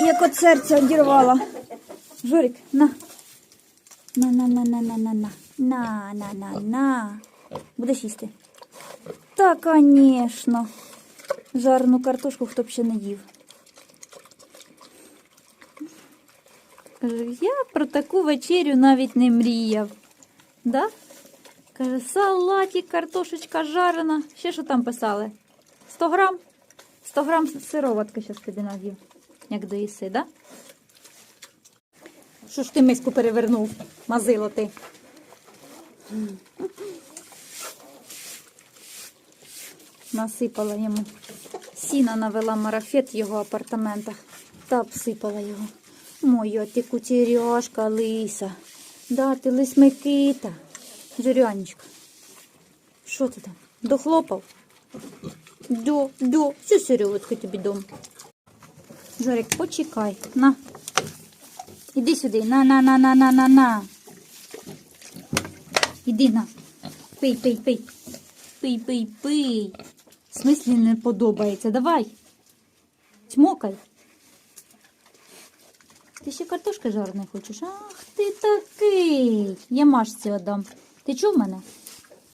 Як от серце одірвала. Жорик, на. На, на, на, на, на, на, на. На, на, на, на. Будеш їсти? Та, звісно. Жарену картошку хто б ще не їв. Каже, я про таку вечерю навіть не мріяв. Да? Каже, салатик, картошечка жарена. Ще що там писали? 100 грам? 100 грам сироватки зараз тобі навів. Як доїси, да? Що ж ти миску перевернув, мазило ти? Насипала йому. Сіна навела марафет в його апартаментах та обсипала його. Моя ти кутеряшка лиса. Да, ти лис Микита. Жирянечка. Що ти там? Дохлопав? До, до, все сиротка тобі дом. Жорик, почекай. На. Іди сюди. На, на, на, на, на, на, на. Іди на. Пий, пий, пий. Пий, пий, пий. В смислі не подобається. Давай. Чмокай. Ти ще картошки жареної хочеш? Ах ти такий. Я Машці отдам. Ти чув мене?